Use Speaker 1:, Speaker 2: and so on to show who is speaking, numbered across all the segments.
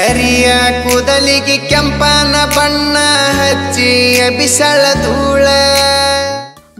Speaker 1: ಕರಿಯ ಕೂದಲಿಗೆ ಕೆಂಪನ ಬಣ್ಣ ಹಚ್ಚಿ ಬಿಸಳ ಧೂಳ.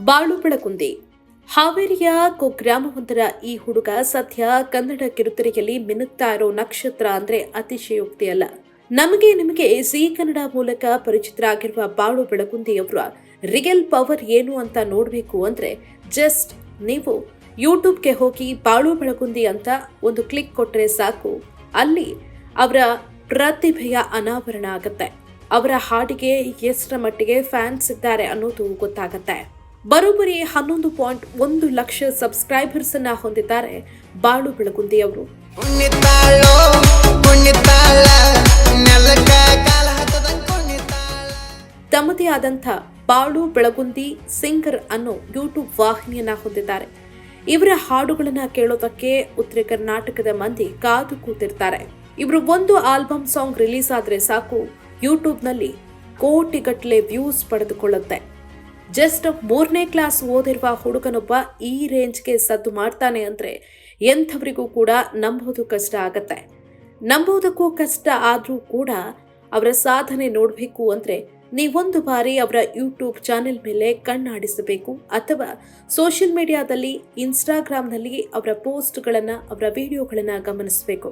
Speaker 2: ಬಾಳು ಬೆಳಗುಂದಿ ಹಾವೇರಿಯ ಕುಗ್ರಾಮವೊಂದರ ಈ ಹುಡುಗ ಸದ್ಯ ಕನ್ನಡ ಕಿರುತೆರೆಯಲ್ಲಿ ಮಿನುಗ್ತಾ ಇರೋ ನಕ್ಷತ್ರ ಅಂದ್ರೆ ಅತಿಶಯೋಕ್ತಿ ಅಲ್ಲ. ನಮಗೆ ನಿಮಗೆ ಸಿ ಕನ್ನಡ ಮೂಲಕ ಪರಿಚಿತರಾಗಿರುವ ಬಾಳು ಬೆಳಗುಂದಿಯವರ ರಿಯಲ್ ಪವರ್ ಏನು ಅಂತ ನೋಡಬೇಕು ಅಂದ್ರೆ ಜಸ್ಟ್ ನೀವು ಯೂಟ್ಯೂಬ್ಗೆ ಹೋಗಿ ಬಾಳು ಬೆಳಕುಂದಿ ಅಂತ ಒಂದು ಕ್ಲಿಕ್ ಕೊಟ್ಟರೆ ಸಾಕು. ಅಲ್ಲಿ ಅವರ ಪ್ರತಿಭೆಯ ಅನಾವರಣ ಆಗುತ್ತೆ. ಅವರ ಹಾಡಿಗೆ ಎಷ್ಟರ ಮಟ್ಟಿಗೆ ಫ್ಯಾನ್ಸ್ ಇದ್ದಾರೆ ಅನ್ನೋದು ಗೊತ್ತಾಗತ್ತೆ. ಬರೋಬ್ಬರಿ ಹನ್ನೊಂದು ಪಾಯಿಂಟ್ ಒಂದು ಲಕ್ಷ ಸಬ್ಸ್ಕ್ರೈಬರ್ಸ್ ಅನ್ನ ಹೊಂದಿದ್ದಾರೆ ಬಾಳು ಬೆಳಗುಂದಿ ಅವರು. ತಮ್ಮದೇ ಆದಂಥ ಬಾಳು ಬೆಳಗುಂದಿ ಸಿಂಗರ್ ಅನ್ನೋ ಯೂಟ್ಯೂಬ್ ವಾಹಿನಿಯನ್ನ ಹೊಂದಿದ್ದಾರೆ. ಇವರ ಹಾಡುಗಳನ್ನ ಕೇಳೋದಕ್ಕೆ ಉತ್ತರ ಕರ್ನಾಟಕದ ಮಂದಿ ಕಾದು ಕೂತಿರ್ತಾರೆ. ಇವರು ಒಂದು ಆಲ್ಬಮ್ ಸಾಂಗ್ ರಿಲೀಸ್ ಆದ್ರೆ ಸಾಕು. ಯೂಟ್ಯೂಬ್ನಲ್ಲಿ ಕೋಟಿಗಟ್ಟಲೆ ವ್ಯೂಸ್ ಪಡೆದುಕೊಳ್ಳುತ್ತೆ. ಜಸ್ಟ್ ಮೂರನೇ ಕ್ಲಾಸ್ ಓದಿರುವ ಹುಡುಗನೊಬ್ಬ ಈ ರೇಂಜ್ಗೆ ಸದ್ದು ಮಾಡ್ತಾನೆ ಅಂದರೆ ಎಂಥವರಿಗೂ ಕೂಡ ನಂಬೋದು ಕಷ್ಟ ಆಗತ್ತೆ. ನಂಬೋದಕ್ಕೂ ಕಷ್ಟ ಆದರೂ ಕೂಡ ಅವರ ಸಾಧನೆ ನೋಡಬೇಕು ಅಂದರೆ ನೀವೊಂದು ಬಾರಿ ಅವರ ಯೂಟ್ಯೂಬ್ ಚಾನೆಲ್ ಮೇಲೆ ಕಣ್ಣಾಡಿಸಬೇಕು ಅಥವಾ ಸೋಷಿಯಲ್ ಮೀಡಿಯಾದಲ್ಲಿ, ಇನ್ಸ್ಟಾಗ್ರಾಮ್ನಲ್ಲಿ ಅವರ ಪೋಸ್ಟ್ಗಳನ್ನು, ಅವರ ವಿಡಿಯೋಗಳನ್ನು ಗಮನಿಸಬೇಕು.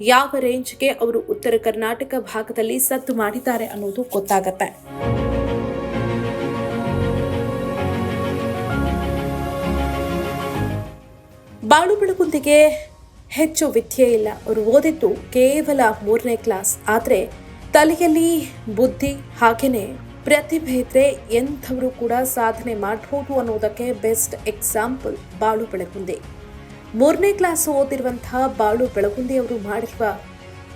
Speaker 2: ಯಾವ ರೇಂಜ್ಗೆ ಅವರು ಉತ್ತರ ಕರ್ನಾಟಕ ಭಾಗದಲ್ಲಿ ಸದ್ದು ಮಾಡಿದ್ದಾರೆ ಅನ್ನೋದು ಗೊತ್ತಾಗತ್ತೆ. ಬಾಳು ಬೆಳಗುಂದಿಗೆ ಹೆಚ್ಚು ವಿದ್ಯೆ ಇಲ್ಲ. ಅವರು ಓದಿದ್ದು ಕೇವಲ ಮೂರನೇ ಕ್ಲಾಸ್. ಆದರೆ ತಲೆಯಲ್ಲಿ ಬುದ್ಧಿ ಹಾಗೇ ಪ್ರತಿಭೆ ಇದ್ರೆ ಎಂಥವರು ಕೂಡ ಸಾಧನೆ ಮಾಡಬಹುದು ಅನ್ನೋದಕ್ಕೆ ಬೆಸ್ಟ್ ಎಕ್ಸಾಂಪಲ್ ಬಾಳು ಬೆಳಗುಂದಿ ಮೂರನೇ ಕ್ಲಾಸ್ ಓದಿರುವಂತಹ ಬಾಳು ಬೆಳಗುಂದಿ ಅವರು ಮಾಡಿರುವ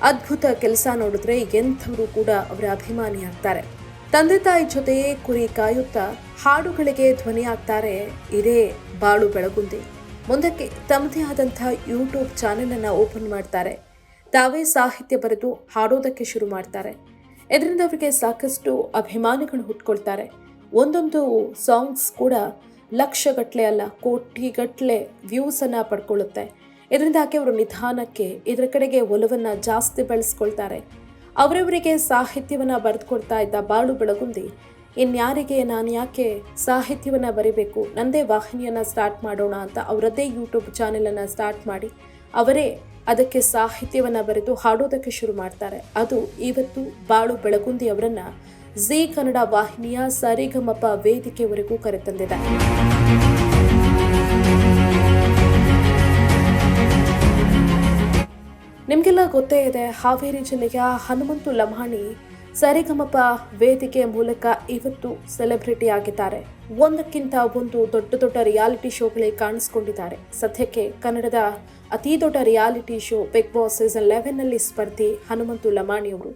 Speaker 2: ಅದ್ಭುತ ಕೆಲಸ ನೋಡಿದ್ರೆ ಎಂಥವರು ಕೂಡ ಅವರ ಅಭಿಮಾನಿ ಆಗ್ತಾರೆ ತಂದೆ ತಾಯಿ ಜೊತೆಯೇ ಕುರಿ ಕಾಯುತ್ತಾ ಹಾಡುಗಳಿಗೆ ಧ್ವನಿ ಆಗ್ತಾರೆ ಇದೇ ಬಾಳು ಬೆಳಗುಂದಿ. ಮುಂದಕ್ಕೆ ತಮ್ಮದೇ ಆದಂತಹ ಯೂಟ್ಯೂಬ್ ಚಾನೆಲ್ ಅನ್ನ ಓಪನ್ ಮಾಡ್ತಾರೆ. ತಾವೇ ಸಾಹಿತ್ಯ ಬರೆದು ಹಾಡೋದಕ್ಕೆ ಶುರು ಮಾಡ್ತಾರೆ. ಇದರಿಂದ ಅವರಿಗೆ ಸಾಕಷ್ಟು ಅಭಿಮಾನಿಗಳು ಹುಟ್ಕೊಳ್ತಾರೆ. ಒಂದೊಂದು ಸಾಂಗ್ಸ್ ಕೂಡ ಲಕ್ಷಗಟ್ಟಲೆ ಅಲ್ಲ ಕೋಟಿಗಟ್ಟಲೆ ವ್ಯೂಸನ್ನು ಪಡ್ಕೊಳ್ಳುತ್ತೆ. ಆಕೆ ಅವರು ನಿಧಾನಕ್ಕೆ ಇದರ ಕಡೆಗೆ ಒಲವನ್ನು ಜಾಸ್ತಿ ಬೆಳೆಸ್ಕೊಳ್ತಾರೆ. ಅವರವರಿಗೆ ಸಾಹಿತ್ಯವನ್ನು ಬರೆದುಕೊಡ್ತಾ ಇದ್ದ ಬಾಳು ಬೆಳಗುಂದಿ ಇನ್ಯಾರಿಗೆ ನಾನು ಯಾಕೆ ಸಾಹಿತ್ಯವನ್ನು ಬರೀಬೇಕು, ನಂದೇ ವಾಹಿನಿಯನ್ನು ಸ್ಟಾರ್ಟ್ ಮಾಡೋಣ ಅಂತ ಅವರದ್ದೇ ಯೂಟ್ಯೂಬ್ ಚಾನೆಲನ್ನು ಸ್ಟಾರ್ಟ್ ಮಾಡಿ, ಅವರೇ ಅದಕ್ಕೆ ಸಾಹಿತ್ಯವನ್ನು ಬರೆದು ಹಾಡೋದಕ್ಕೆ ಶುರು ಮಾಡ್ತಾರೆ. ಅದು ಇವತ್ತು ಬಾಳು ಬೆಳಗುಂದಿ ಅವರನ್ನ ಜಿ ಕನ್ನಡ ವಾಹಿನಿಯ ಸರಿಗಮಪ ವೇದಿಕೆವರೆಗೂ ಕರೆತಂದಿದೆ. ನಿಮಗೆಲ್ಲ ಗೊತ್ತೇ ಇದೆ, ಹಾವೇರಿ ಜಿಲ್ಲೆಯ ಹನುಮಂತು ಲಮಾಣಿ ಸರಿಗಮಪ ವೇದಿಕೆ ಮೂಲಕ ಇವತ್ತು ಸೆಲೆಬ್ರಿಟಿ ಆಗಿದ್ದಾರೆ. ಒಂದಕ್ಕಿಂತ ಒಂದು ದೊಡ್ಡ ದೊಡ್ಡ ರಿಯಾಲಿಟಿ ಶೋಗಳೇ ಕಾಣಿಸ್ಕೊಂಡಿದ್ದಾರೆ. ಸದ್ಯಕ್ಕೆ ಕನ್ನಡದ ಅತಿ ದೊಡ್ಡ reality show Bigg Boss season ಲೆವೆನ್ನಲ್ಲಿ ಸ್ಪರ್ಧಿ ಹನುಮಂತು ಲಮಾಣಿ ಅವರು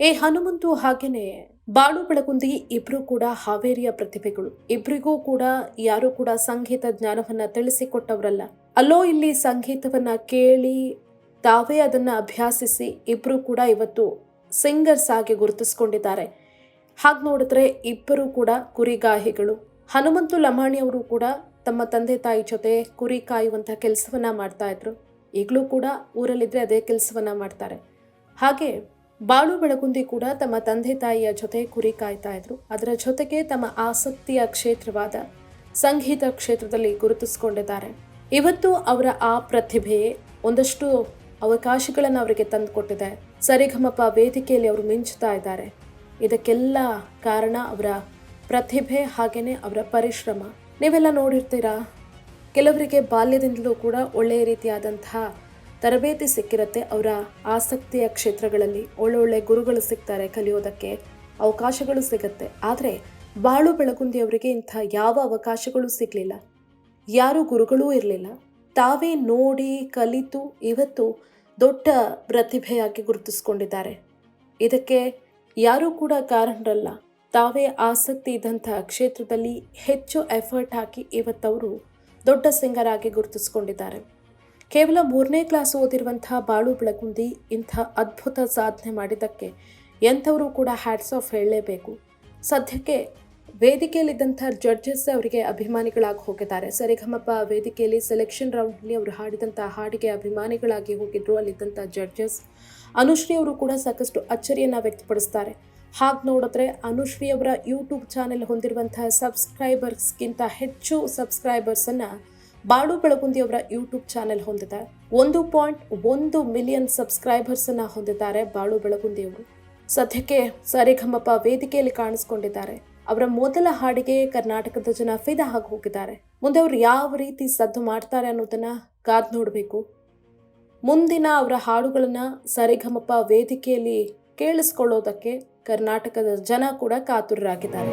Speaker 2: ಈ ಹನುಮಂತು, ಹಾಗೇನೆ ಬಾಳು ಬೆಳಗುಂದಿ ಇಬ್ರು ಕೂಡ ಹಾವೇರಿಯ ಪ್ರತಿಭೆಗಳು. ಇಬ್ರಿಗೂ ಕೂಡ ಯಾರು ಕೂಡ ಸಂಗೀತ ಜ್ಞಾನವನ್ನ ತಿಳಿಸಿಕೊಟ್ಟವರಲ್ಲ. ಅಲ್ಲೋ ಇಲ್ಲಿ ಸಂಗೀತವನ್ನ ಕೇಳಿ ತಾವೇ ಅದನ್ನ ಅಭ್ಯಾಸಿಸಿ ಇಬ್ರು ಕೂಡ ಇವತ್ತು ಸಿಂಗರ್ಸ್ ಆಗಿ ಗುರುತಿಸ್ಕೊಂಡಿದ್ದಾರೆ. ಹಾಗೆ ನೋಡಿದ್ರೆ ಇಬ್ಬರು ಕೂಡ ಕುರಿಗಾಹಿಗಳು. ಹನುಮಂತು ಲಮಾಣಿ ಅವರು ಕೂಡ ತಮ್ಮ ತಂದೆ ತಾಯಿ ಜೊತೆ ಕುರಿ ಕಾಯುವಂತಹ ಕೆಲಸವನ್ನ ಮಾಡ್ತಾ ಇದ್ರು. ಈಗಲೂ ಕೂಡ ಊರಲ್ಲಿದ್ರೆ ಅದೇ ಕೆಲಸವನ್ನ ಮಾಡ್ತಾರೆ. ಹಾಗೆ ಬಾಳು ಬೆಳಗುಂದಿ ಕೂಡ ತಮ್ಮ ತಂದೆ ತಾಯಿಯ ಜೊತೆ ಕುರಿ ಕಾಯ್ತಾ ಇದ್ರು. ಅದರ ಜೊತೆಗೆ ತಮ್ಮ ಆಸಕ್ತಿಯ ಕ್ಷೇತ್ರವಾದ ಸಂಗೀತ ಕ್ಷೇತ್ರದಲ್ಲಿ ಗುರುತಿಸಿಕೊಂಡಿದ್ದಾರೆ. ಇವತ್ತು ಅವರ ಆ ಪ್ರತಿಭೆಯೇ ಒಂದಷ್ಟು ಅವಕಾಶಗಳನ್ನು ಅವರಿಗೆ ತಂದುಕೊಟ್ಟಿದೆ. ಸರಿಗಮಪ ವೇದಿಕೆಯಲ್ಲಿ ಅವರು ಮಿಂಚುತ್ತಾ ಇದ್ದಾರೆ. ಇದಕ್ಕೆಲ್ಲ ಕಾರಣ ಅವರ ಪ್ರತಿಭೆ ಹಾಗೆಯೇ ಅವರ ಪರಿಶ್ರಮ. ನೀವೆಲ್ಲ ನೋಡಿರ್ತೀರಾ? ಕೆಲವರಿಗೆ ಬಾಲ್ಯದಿಂದಲೂ ಕೂಡ ಒಳ್ಳೆಯ ರೀತಿಯಾದಂತಹ ತರಬೇತಿ ಸಿಕ್ಕಿರುತ್ತೆ, ಅವರ ಆಸಕ್ತಿಯ ಕ್ಷೇತ್ರಗಳಲ್ಲಿ ಒಳ್ಳೊಳ್ಳೆ ಗುರುಗಳು ಸಿಗ್ತಾರೆ ಕಲಿಯೋದಕ್ಕೆ. ಅವಕಾಶಗಳು ಸಿಗುತ್ತೆ. ಆದರೆ ಬಾಳು ಬೆಳಗುಂದಿಯವರಿಗೆ ಇಂಥ ಯಾವ ಅವಕಾಶಗಳು ಸಿಗಲಿಲ್ಲ. ಯಾರೂ ಗುರುಗಳೂ ಇರಲಿಲ್ಲ. ತಾವೇ ನೋಡಿ ಕಲಿತು ಇವತ್ತು ದೊಡ್ಡ ಪ್ರತಿಭೆಯಾಗಿ ಗುರುತಿಸ್ಕೊಂಡಿದ್ದಾರೆ. ಇದಕ್ಕೆ ಯಾರೂ ಕೂಡ ಕಾರಣರಲ್ಲ. ತಾವೇ ಆಸಕ್ತಿ ಇದ್ದಂಥ ಕ್ಷೇತ್ರದಲ್ಲಿ ಹೆಚ್ಚು ಎಫರ್ಟ್ ಹಾಕಿ ಇವತ್ತವರು ದೊಡ್ಡ ಸಿಂಗರ್ ಆಗಿ ಗುರುತಿಸ್ಕೊಂಡಿದ್ದಾರೆ. ಕೇವಲ ಮೂರನೇ ಕ್ಲಾಸ್ ಓದಿರುವಂತಹ ಬಾಳು ಬೆಳಗುಂದಿ ಇಂಥ ಅದ್ಭುತ ಸಾಧನೆ ಮಾಡಿದ್ದಕ್ಕೆ ಎಂಥವರು ಕೂಡ ಹ್ಯಾಟ್ಸ್ ಆಫ್ ಹೇಳಲೇಬೇಕು. ಸದ್ಯಕ್ಕೆ ವೇದಿಕೆಯಲ್ಲಿದ್ದಂಥ ಜಡ್ಜಸ್ ಅವರಿಗೆ ಅಭಿಮಾನಿಗಳಾಗಿ ಹೋಗಿದ್ದಾರೆ. ಸರಿಗಮಪ್ಪ ವೇದಿಕೆಯಲ್ಲಿ ಸೆಲೆಕ್ಷನ್ ರೌಂಡ್ನಲ್ಲಿ ಅವರು ಹಾಡಿದಂಥ ಹಾಡಿಗೆ ಅಭಿಮಾನಿಗಳಾಗಿ ಹೋಗಿದ್ರು. ಅಲ್ಲಿದ್ದಂಥ ಜಡ್ಜಸ್ ಅನುಶ್ರೀ ಅವರು ಕೂಡ ಸಾಕಷ್ಟು ಅಚ್ಚರಿಯನ್ನು ವ್ಯಕ್ತಪಡಿಸ್ತಾರೆ. ಹಾಗೆ ನೋಡಿದ್ರೆ ಅನುಶ್ರೀ ಅವರ ಯೂಟ್ಯೂಬ್ ಚಾನೆಲ್ ಹೊಂದಿರುವಂತಹ ಸಬ್ಸ್ಕ್ರೈಬರ್ಸ್ಗಿಂತ ಹೆಚ್ಚು ಸಬ್ಸ್ಕ್ರೈಬರ್ಸ್ ಅನ್ನ ಬಾಳು ಬೆಳಗುಂದಿ ಅವರ ಯೂಟ್ಯೂಬ್ ಚಾನೆಲ್ ಹೊಂದಿದೆ. ಒಂದು ಪಾಯಿಂಟ್ ಒಂದು ಮಿಲಿಯನ್ ಸಬ್ಸ್ಕ್ರೈಬರ್ಸ್ ಅನ್ನ ಹೊಂದಿದ್ದಾರೆ ಬಾಳು ಬೆಳಗುಂದಿಯವರು ಸದ್ಯಕ್ಕೆ ಸರಿಗಮಪ ವೇದಿಕೆಯಲ್ಲಿ ಕಾಣಿಸ್ಕೊಂಡಿದ್ದಾರೆ. ಅವರ ಮೊದಲ ಹಾಡಿಗೆ ಕರ್ನಾಟಕದ ಜನ ಫಿದಾ ಆಗಿ ಹೋಗಿದ್ದಾರೆ. ಮುಂದೆ ಅವರು ಯಾವ ರೀತಿ ಸದ್ದು ಮಾಡ್ತಾರೆ ಅನ್ನೋದನ್ನ ಕಾದ್ ನೋಡಬೇಕು. ಮುಂದಿನ ಅವರ ಹಾಡುಗಳನ್ನ ಸರಿಗಮಪ ವೇದಿಕೆಯಲ್ಲಿ ಕೇಳಿಸ್ಕೊಳ್ಳೋದಕ್ಕೆ ಕರ್ನಾಟಕದ ಜನ ಕೂಡ ಕಾತುರರಾಗಿದ್ದಾರೆ.